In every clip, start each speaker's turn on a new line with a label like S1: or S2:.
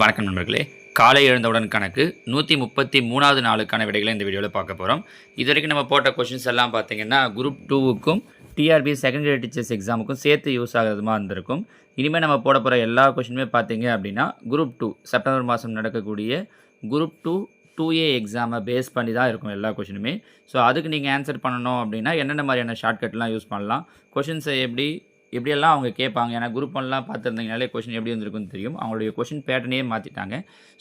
S1: வணக்கம் நண்பர்களே. காலை எழுந்தவுடன் கணக்கு நூற்றி முப்பத்தி மூணாவது நாளுக்கான விடைகளை இந்த வீடியோவில் பார்க்க போகிறோம் இது வரைக்கும் நம்ம போட்ட கொஷின்ஸ் எல்லாம் பார்த்தீங்கன்னா குரூப் டூவுக்கும் டிஆர்பி செகண்டரி டீச்சர்ஸ் எக்ஸாமுக்கும் சேர்த்து யூஸ் ஆகிறதுமா இருந்திருக்கும். இனிமேல் நம்ம போட போகிற எல்லா கொஷினுமே பார்த்தீங்க அப்படின்னா குரூப் டூ செப்டம்பர் மாதம் நடக்கக்கூடிய குரூப் டூ டூ ஏ எக்ஸாமை பேஸ் பண்ணி தான் இருக்கும் எல்லா கொஷினுமே ஸோ அதுக்கு நீங்கள் ஆன்சர் பண்ணணும் அப்படின்னா என்னென்ன மாதிரியான ஷார்ட்கட்லாம் யூஸ் பண்ணலாம்? கொஷின்ஸை எப்படி எப்படியெல்லாம் அவங்க கேட்பாங்க? ஏன்னா குரூப் ஒன்லாம் பார்த்துருந்தீங்கனாலே கொஷின் எப்படி வந்திருக்குன்னு தெரியும். அவங்களுடைய கொஷின் பேட்டர்னே மாற்றிட்டாங்க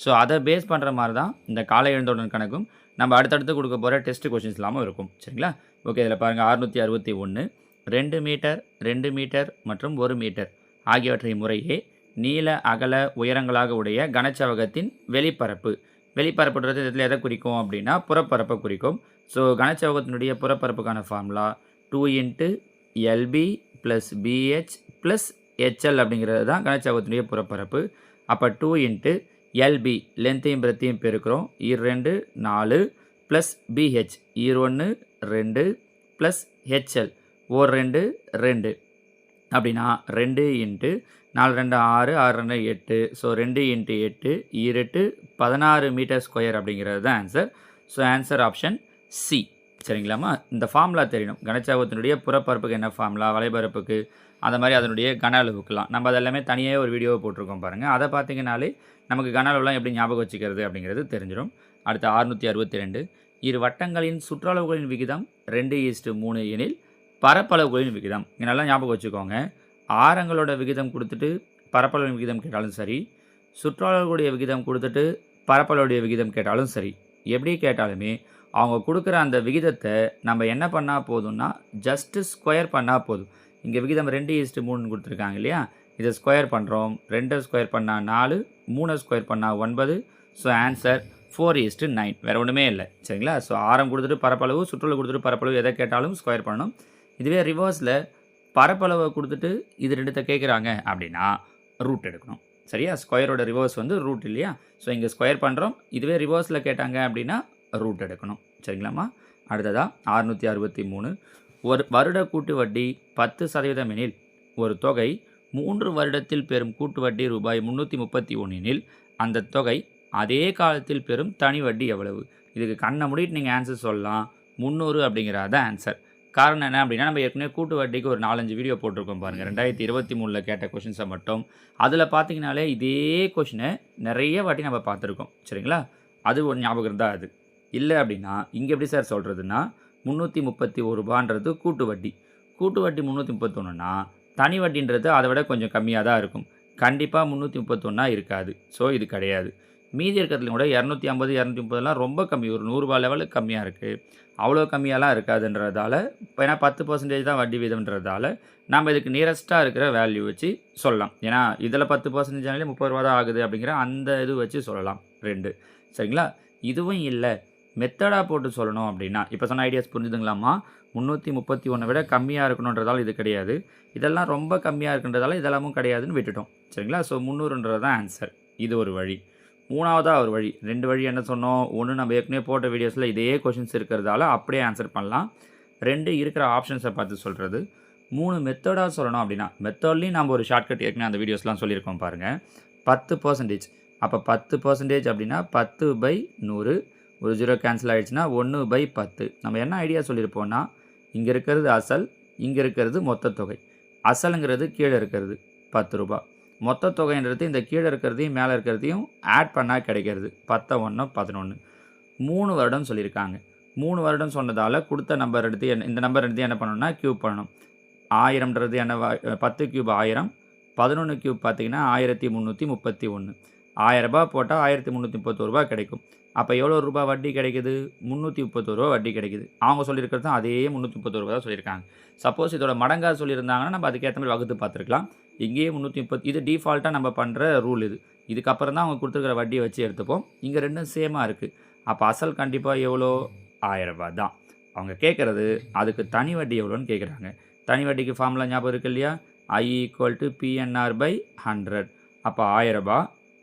S1: ஸோ அதை பேஸ் பண்ணுற மாதிரி தான் இந்த காலை எழுந்தவுடன் கணக்கும் நம்ம அடுத்தடுத்து கொடுக்க போகிற டெஸ்ட் கொஷின்ஸ் இல்லாமல் இருக்கும். சரிங்களா? ஓகே இதில் பாருங்கள் அறுநூற்றி அறுபத்தி ஒன்று ரெண்டு மீட்டர் ரெண்டு மீட்டர் மற்றும் ஒரு மீட்டர் ஆகியவற்றை முறையே நீள அகல உயரங்களாக உடைய கனச்சவகத்தின் வெளிப்பரப்பு. வெளிப்பரப்புன்றது இதில் எதை குறிக்கும் அப்படின்னா புறப்பரப்பை குறிக்கும். ஸோ கனச்சவகத்தினுடைய புறப்பரப்புக்கான formula two into LB plus BH plus HL அப்படிங்கிறது தான் கனச்சவகத்தினுடைய புறப்பரப்பு. அப்போ டூ இன்ட்டு எல்பி லென்த்தையும் பிரத்தையும் பெருக்கிறோம். ரெண்டு நாலு ப்ளஸ் பிஹெச் ஒன்று ரெண்டு ப்ளஸ் ஹெச்எல் ஓர் ரெண்டு ரெண்டு. அப்படின்னா ரெண்டு இன்ட்டு நாலு ரெண்டு ஆறு ஆறு ரெண்டு எட்டு. ஸோ ரெண்டு இன்ட்டு எட்டு இருட்டு பதினாறு மீட்டர் ஸ்கொயர் அப்படிங்கிறது தான் answer so answer option C சரிங்களாம்மா? இந்த ஃபார்முலா தெரியணும். கனச்சாபத்தினுடைய புறப்பரப்புக்கு என்ன ஃபார்முலா வலைபரப்புக்கு அந்த மாதிரி அதனுடைய கன அளவுக்குலாம். நம்ம அதெல்லாமே தனியாக ஒரு வீடியோவை போட்டிருக்கோம் பாருங்கள் அதை பார்த்திங்கனாலே நமக்கு கன அளவுலாம் எப்படி ஞாபகம் வச்சுக்கிறது அப்படிங்கிறது தெரிஞ்சிடும். அடுத்து அறுநூற்றி அறுபத்தி ரெண்டு. இரு வட்டங்களின் சுற்றளவுகளின் விகிதம் ரெண்டு ஈஸ்ட்டு மூணு எனில் பரப்பளவுகளின் விகிதம். இங்கே நல்லா ஞாபகம் வச்சுக்கோங்க. ஆரங்களோட விகிதம் கொடுத்துட்டு பரப்பளவின் விகிதம் கேட்டாலும் சரி சுற்றளவுடைய விகிதம் கொடுத்துட்டு பரப்பளவுடைய விகிதம் கேட்டாலும் சரி எப்படி கேட்டாலுமே அவங்க கொடுக்குற அந்த விகிதத்தை நம்ம என்ன பண்ணால் போதும்னா ஜஸ்ட்டு ஸ்கொயர் பண்ணால் போதும். இங்கே விகிதம் ரெண்டு ஈஸ்ட்டு மூணுன்னு கொடுத்துருக்காங்க இல்லையா? இதை ஸ்கொயர் பண்ணுறோம் ரெண்டை ஸ்கொயர் பண்ணால் நாலு மூணை ஸ்கொயர் பண்ணால் ஒன்பது. So answer four is to nine வேறு ஒன்றுமே இல்லை. சரிங்களா? ஸோ ஆரம் கொடுத்துட்டு பரப்பளவு சுற்றுலா கொடுத்துட்டு பரப்பளவு எதை கேட்டாலும் ஸ்கொயர் பண்ணணும். இதுவே ரிவர்ஸில் பரப்பளவை கொடுத்துட்டு இது ரெண்டுத்த கேட்குறாங்க அப்படின்னா ரூட் எடுக்கணும். சரியா? ஸ்கொயரோட ரிவர்ஸ் வந்து ரூட் இல்லையா? ஸோ இங்கே ஸ்கொயர் பண்ணுறோம் இதுவே ரிவர்ஸில் கேட்டாங்க அப்படின்னா ரூட் எடுக்கணும். சரிங்களாம்மா? அடுத்ததாக அறுநூற்றி அறுபத்தி மூணு. ஒரு வருட கூட்டு வட்டி பத்து சதவீதம் எனில் ஒரு தொகை மூன்று வருடத்தில் பெறும் கூட்டு வட்டி ரூபாய் முந்நூற்றி முப்பத்தி ஒன்றினில் அந்த தொகை அதே காலத்தில் பெறும் தனி வட்டி எவ்வளவு? இதுக்கு கண்ணை முடிட்டு நீங்கள் ஆன்சர் சொல்லலாம். முந்நூறு அப்படிங்கிறத ஆன்சர் காரணம் என்ன அப்படின்னா நம்ம ஏற்கனவே கூட்டு வட்டிக்கு ஒரு நாலஞ்சு வீடியோ போட்டிருக்கோம் பாருங்கள் ரெண்டாயிரத்தி இருபத்தி மூணில் கேட்ட கொஷின்ஸை மட்டும். அதில் பார்த்தீங்கனாலே இதே கொஷினை நிறைய வாட்டி நம்ம பார்த்துருக்கோம். சரிங்களா? அது ஒரு ஞாபகம் தான் அது. இல்லை அப்படின்னா இங்கே எப்படி சார் சொல்கிறதுனா முந்நூற்றி முப்பத்தி ஒரு ரூபான்றது கூட்டு வட்டி. கூட்டு வட்டி முந்நூற்றி முப்பத்தொன்றுனா தனி வட்டின்றது அதை விட கொஞ்சம் கம்மியாக தான் இருக்கும். கண்டிப்பாக முந்நூற்றி முப்பத்தொன்னா இருக்காது. ஸோ இது கிடையாது. மீதி இருக்கிறதுல கூட இரநூத்தி ஐம்பது இரநூத்தி முப்பதுலாம் ரொம்ப கம்மி. ஒரு நூறுரூவா லெவலுக்கு கம்மியாக இருக்குது அவ்வளோ கம்மியாலாம் இருக்காதுன்றதால இப்போ ஏன்னா பத்து பர்சன்டேஜ் தான் வட்டி வீதம்ன்றதால நம்ம இதுக்கு நியரஸ்ட்டாக இருக்கிற வேல்யூ வச்சு சொல்லலாம். ஏன்னா இதில் பத்து பர்சன்டேஜ்னாலே முப்பது ரூபா தான் ஆகுது அப்படிங்கிற அந்த இது வச்சு சொல்லலாம். ரெண்டு. சரிங்களா? இதுவும் இல்லை. மெத்தடாக போட்டு சொல்லணும் அப்படின்னா இப்போ சொன்ன ஐடியாஸ் புரிஞ்சுதுங்களாம்மா? முந்நூற்றி முப்பத்தி ஒன்றை விட கம்மியாக இருக்கணுன்றதால இது கிடையாது. இதெல்லாம் ரொம்ப கம்மியாக இருக்குன்றதால இதெல்லாமும் கிடையாதுன்னு விட்டுட்டோம். சரிங்களா? ஸோ முந்நூறுன்றது தான் ஆன்சர் இது ஒரு வழி. மூணாவதாக ஒரு வழி. ரெண்டு வழி என்ன சொன்னோம்? ஒன்று நம்ம ஏற்கனவே போட்ட வீடியோஸில் இதே கொஷின்ஸ் இருக்கிறதால அப்படியே ஆன்சர் பண்ணலாம். ரெண்டு இருக்கிற ஆப்ஷன்ஸை பார்த்து சொல்கிறது மூணு மெத்தடாக சொல்லணும் அப்படின்னா மெத்தட்லேயும் நம்ம ஒரு ஷார்ட்கட் ஏற்கனவே அந்த வீடியோஸ்லாம் சொல்லியிருக்கோம் பாருங்கள் பத்து பர்சன்டேஜ் அப்போ பத்து பர்சன்டேஜ் அப்படின்னா பத்து பை நூறு. ஒரு ஜீரோ கேன்சல் ஆகிடுச்சுன்னா ஒன்று பை பத்து. நம்ம என்ன ஐடியா சொல்லியிருப்போம்னா இங்கே இருக்கிறது அசல் இங்கே இருக்கிறது மொத்த தொகை. அசலுங்கிறது கீழே இருக்கிறது பத்து ரூபா. மொத்த தொகைன்றது இந்த கீழே இருக்கிறதையும் மேலே இருக்கிறதையும் ஆட் பண்ணால் கிடைக்கிறது பத்தை ஒன்று பதினொன்று மூணு வருடம் சொல்லியிருக்காங்க மூணு வருடம் சொன்னதால் கொடுத்த நம்பர் எடுத்து என்ன இந்த நம்பர் எடுத்து என்ன பண்ணணும்னா க்யூப் பண்ணணும். ஆயிரம்ன்றது என்ன பத்து க்யூப் ஆயிரம் பதினொன்று க்யூப் பார்த்தீங்கன்னா ஆயிரத்தி முந்நூற்றி முப்பத்தி ஒன்று ஆயிரரூபா போட்டால் ஆயிரத்தி முந்நூற்றி முப்பத்தோரு ரூபா கிடைக்கும். அப்போ எவ்வளோ ரூபா வட்டி கிடைக்குது? முந்நூற்றி முப்பத்தோரு ரூபா வட்டி கிடைக்குது. அவங்க சொல்லியிருக்கிறது தான் அதே முந்நூற்றி முப்பத்தோரு ரூபா தான் சொல்லியிருக்காங்க. சப்போஸ் இதோட மடங்காக சொல்லியிருந்தாங்கன்னா நம்ம அதுக்கேற்ற மாதிரி வகுத்து பார்த்துருக்கலாம். இங்கேயே முந்நூற்றி முப்பத்தி இது டிஃபால்ட்டாக நம்ம பண்ணுற ரூல் இது. இதுக்கப்புறம் தான் அவங்க கொடுத்துருக்கிற வட்டியை வச்சு எடுத்துப்போம். இங்கே ரெண்டும் சேமாக இருக்குது அப்போ அசல் கண்டிப்பாக எவ்வளோ? ஆயிரரூபா தான். அவங்க கேட்குறது அதுக்கு தனி வட்டி எவ்வளோன்னு கேட்குறாங்க. தனி வட்டிக்கு ஃபார்முலா ஞாபகம் இருக்கு இல்லையா? I equal to PNR by hundred அப்போ ஆயிரம்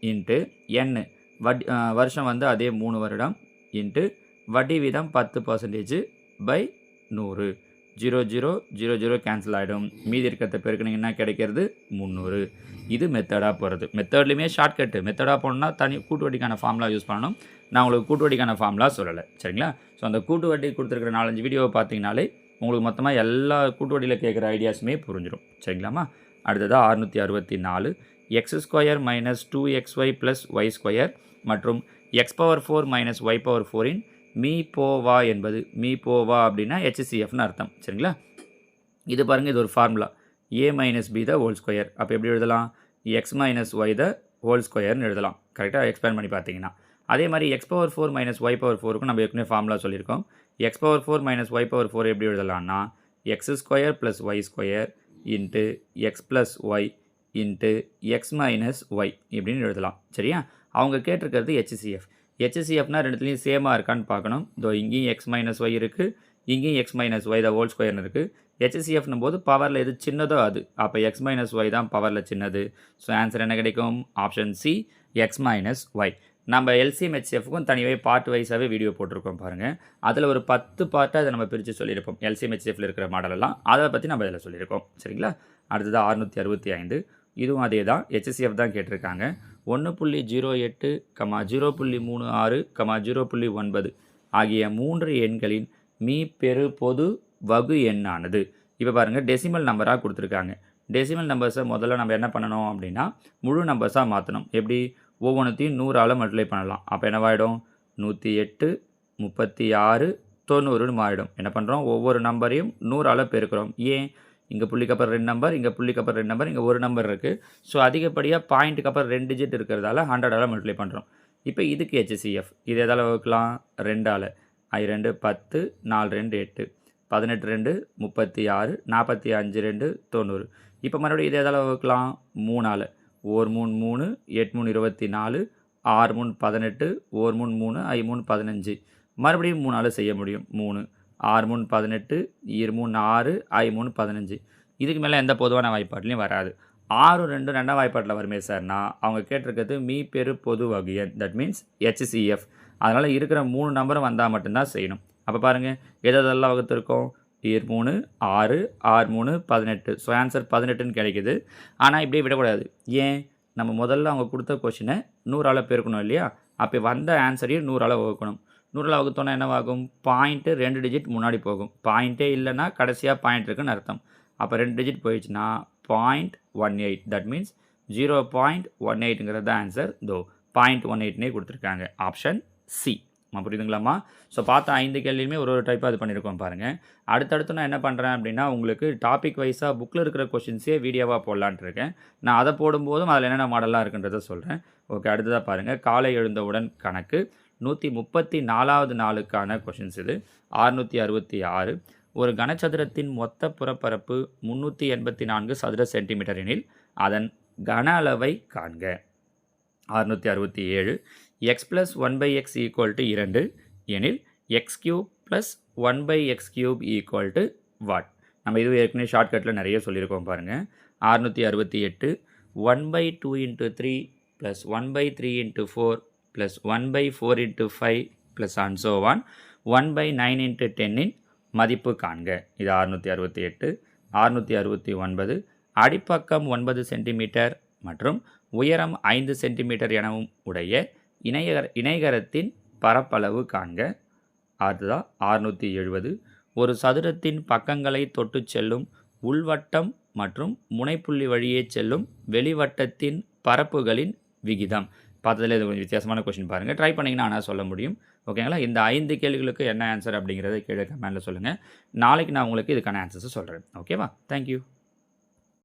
S1: இன்ட்டு என்னு வட்டி வருஷம் வந்து அதே மூணு வருடம் இன்ட்டு வட்டி வீதம் பத்து பர்சன்டேஜ் பை நூறு. Zero zero zero zero cancel ஆகிடும் மீதி இருக்கிறத பெருக்குனீங்கன்னா கிடைக்கிறது? முந்நூறு. இது மெத்தடாக போகிறது மெத்தட்லையுமே ஷார்ட்கட்டு மெத்தடாக போனோம்னா தனி கூட்டு வட்டிக்கான ஃபார்முலா யூஸ் பண்ணணும். நான் உங்களுக்கு கூட்டு வட்டிக்கான ஃபார்முலா சொல்லலை. சரிங்களா? ஸோ அந்த கூட்டு வட்டி கொடுத்துருக்குற நாலஞ்சு வீடியோவை பார்த்தீங்கனாலே உங்களுக்கு மொத்தமாக எல்லா கூட்டு வட்டியில் கேட்குற ஐடியாஸுமே புரிஞ்சிடும் சரிங்களாம்மா? அடுத்ததாக அறுநூற்றி அறுபத்தி நாலு. X square minus two X Y plus Y square மற்றும் X power four minus Y power foreign மீ போவா என்பது மீ போவா அப்படின்னா ஹெச்சிசிஎஃப்னு அர்த்தம். சரிங்களா? இது பாருங்கள் இது ஒரு formula A minus B the whole square அப்போ எப்படி எழுதலாம்? X minus Y the whole ஸ்கொயர்னு எழுதலாம். கரெக்டாக எக்ஸ்பிளைன் பண்ணி பார்த்தீங்கன்னா. அதே மாதிரி X power four minus Y power ஃபோருக்கும் நம்ம ஏற்கனவே ஃபார்முலா சொல்லியிருக்கோம். X power four minus Y power four எப்படி எழுதலாம்னா X square plus Y square into X plus Y into X minus Y இப்படின்னு எழுதலாம். சரியா? அவங்க கேட்டிருக்கிறது ஹெச்சிசிஎஃப் ஹெச்சிசிஎஃப்னா ரெண்டுத்துலேயும் சேமாக இருக்கான்னு பார்க்கணும். இதோ இங்கேயும் எக்ஸ் மைனஸ் ஒய் இருக்குது இங்கேயும் X minus Y the whole ஸ்கொயர்னு இருக்குது ஹெச்சிசிஎஃப்னும் போது பவரில் எது சின்னதோ அது. அப்போ எக்ஸ் மைனஸ் ஒய் தான் பவரில் சின்னது. ஸோ ஆன்சர் என்ன கிடைக்கும்? Option C X minus Y நம்ம எல்சிஎம் ஹெச்எஃப்க்கும் தனியாக பார்ட் வைஸாகவே வீடியோ போட்டிருக்கோம் பாருங்கள் அதில் ஒரு பத்து பார்ட்டாக அதை நம்ம பிரித்து சொல்லியிருப்போம். எல்சிஎம் ஹெச்எஃப்ல இருக்கிற மாடலெல்லாம் அதை பற்றி நம்ம இதில் சொல்லியிருக்கோம். சரிங்களா? அடுத்தது அறுநூற்றி அறுபத்தி ஐந்து. இதுவும் அதே தான் ஹெச்சிஎஃப் தான் கேட்டிருக்காங்க. ஒன்று புள்ளி ஜீரோ எட்டு கமா ஜீரோ புள்ளி மூணு ஆறு கமா ஜீரோ புள்ளி ஒன்பது ஆகிய மூன்று எண்களின் மீ பெரு பொது வகு எண்ணானது. இப்போ பாருங்கள் டெசிமல் நம்பராக கொடுத்துருக்காங்க. டெசிமல் நம்பர்ஸை முதல்ல நம்ம என்ன பண்ணணும் அப்படின்னா முழு நம்பர்ஸாக மாற்றணும் எப்படி? ஒவ்வொன்றுத்தையும் நூறால் மல்டிப்ளை பண்ணலாம். அப்போ என்னவாயிடும்? நூற்றி எட்டு முப்பத்தி ஆறு தொண்ணூறுன்னு மாறிடும். என்ன பண்ணுறோம் ஒவ்வொரு நம்பரையும் நூறால் பெருக்கிறோம். ஏன்? இங்கே புள்ளிக்கு அப்புறம் ரெண்டு நம்பர் இங்கே புள்ளிக்கு அப்புறம் ரெண்டு நம்பர் இங்கே ஒரு நம்பர் இருக்குது ஸோ அதிகப்படியாக பாயிண்ட்டுக்கு அப்புறம் ரெண்டு டிஜிட் இருக்கிறதால ஹண்ட்ரடால் மல்டிப்ளை பண்ணுறோம் இப்போ இதுக்கு ஹெச்சிஎஃப் இது எதால் வகுக்கலாம்? ரெண்டால். ஐ ரெண்டு பத்து நாலு ரெண்டு எட்டு. பதினெட்டு ரெண்டு முப்பத்தி ஆறு நாற்பத்தி அஞ்சு ரெண்டு தொண்ணூறு. இப்போ மறுபடியும் இது எதால் வகுக்கலாம்? மூணால். ஓர் மூணு மூணு எட்டு மூணு இருபத்தி நாலு ஆறு மூணு பதினெட்டு ஓர் மூணு மூணு ஐ மூணு பதினஞ்சு. மறுபடியும் மூணால் செய்ய முடியும்? மூணு. ஆறு மூணு பதினெட்டு இரு மூணு ஆறு ஐ மூணு பதினஞ்சு. இதுக்கு மேலே எந்த பொதுவான வாய்ப்பாட்லையும் வராது. ஆறு ரெண்டு ரெண்டாம் வாய்ப்பாட்டில் வருமே சார்னா அவங்க கேட்டிருக்கிறது மீ பெரு பொது வகையன் தட் மீன்ஸ் ஹெச்சிசிஎஃப் அதனால் இருக்கிற மூணு நம்பரும் வந்தால் மட்டும்தான் செய்யணும். அப்போ பாருங்கள் எதெல்லாம் வகுத்திருக்கோம்? இயர் மூணு ஆறு ஆறு மூணு பதினெட்டு. ஸோ ஆன்சர் பதினெட்டுன்னு கிடைக்குது. ஆனால் இப்படியே விடக்கூடாது. ஏன்? நம்ம முதல்ல அவங்க கொடுத்த கொஷினை நூறால் பெருக்கணும் இல்லையா? அப்போ வந்த ஆன்சரையும் நூறால் வகுக்கணும். நூறில் வகுத்தோன்னா என்னவாகும்? பாயிண்ட்டு ரெண்டு டிஜிட் முன்னாடி போகும். பாயிண்ட்டே இல்லைன்னா கடைசியாக பாயிண்ட் இருக்குன்னு அர்த்தம். அப்போ ரெண்டு டிஜிட் போயிடுச்சுன்னா point one eight that means zero point one எயிட்டுங்கிறது தான் ஆன்சர் தோ பாயிண்ட் ஒன் எயிட்னே கொடுத்துருக்காங்க. ஆப்ஷன் சி நம்ம புரியுதுங்களாம்மா? ஸோ பார்த்த ஐந்து கேள்வியுமே ஒரு ஒரு டைப்பாக இது பண்ணியிருக்கோம் பாருங்கள் அடுத்தடுத்து நான் என்ன பண்ணுறேன் அப்படின்னா உங்களுக்கு டாபிக் வைஸாக புக்கில் இருக்கிற கொஷின்ஸே வீடியோவாக போடலான்ட்டு இருக்கேன். நான் அதை போடும்போதும் அதில் என்னென்ன மாடலாக இருக்குன்றதை சொல்கிறேன் ஓகே அடுத்ததாக பாருங்கள் காலை எழுந்தவுடன் கணக்கு. நூற்றி முப்பத்தி நாலாவது நாளுக்கான கொஷின்ஸ் இது. அறுநூற்றி அறுபத்தி ஆறு. ஒரு கனச்சதுரத்தின் மொத்த புறப்பரப்பு முந்நூற்றி எண்பத்தி நான்கு சதுர சென்டிமீட்டர் எனில் அதன் கன அளவை காண்க. அறுநூற்றி அறுபத்தி ஏழு. X plus one by X equal to இரண்டு எனில் X cube plus one by X cube equal to what நம்ம இது ஏற்கனவே ஷார்ட்கட்டில் நிறைய சொல்லியிருக்கோம் பாருங்கள் அறுநூற்றி அறுபத்தி எட்டு. One by two into three plus one by three into four plus one by four into five plus and so on one by nine into டென்னின் மதிப்பு காண்க. இது அறுநூற்றி அறுபத்தி எட்டு அறுநூற்றி அறுபத்தி ஒன்பது. அடிப்பக்கம் ஒன்பது சென்டிமீட்டர் மற்றும் உயரம் ஐந்து சென்டிமீட்டர் எனவும் உடைய இணையகர இணைகரத்தின் பரப்பளவு காண்க. அதுதான் அறுநூற்றி எழுபது. ஒரு சதுரத்தின் பக்கங்களை தொட்டுச் செல்லும் உள்வட்டம் மற்றும் முனைப்புள்ளி வழியே செல்லும் வெளிவட்டத்தின் பரப்புகளின் விகிதம். பார்த்ததில் இது கொஞ்சம் வித்தியாசமான கொஷின் பாருங்கள் ட்ரை பண்ணிங்கன்னா ஆனால் சொல்ல முடியும். ஓகேங்களா இந்த ஐந்து கேள்விகளுக்கு என்ன ஆன்சர் அப்படிங்கிறத கீழே கமெண்டில் சொல்லுங்கள் நாளைக்கு நான் உங்களுக்கு இதுக்கான ஆன்சர்ஸை சொல்கிறேன் ஓகேவா தேங்க்யூ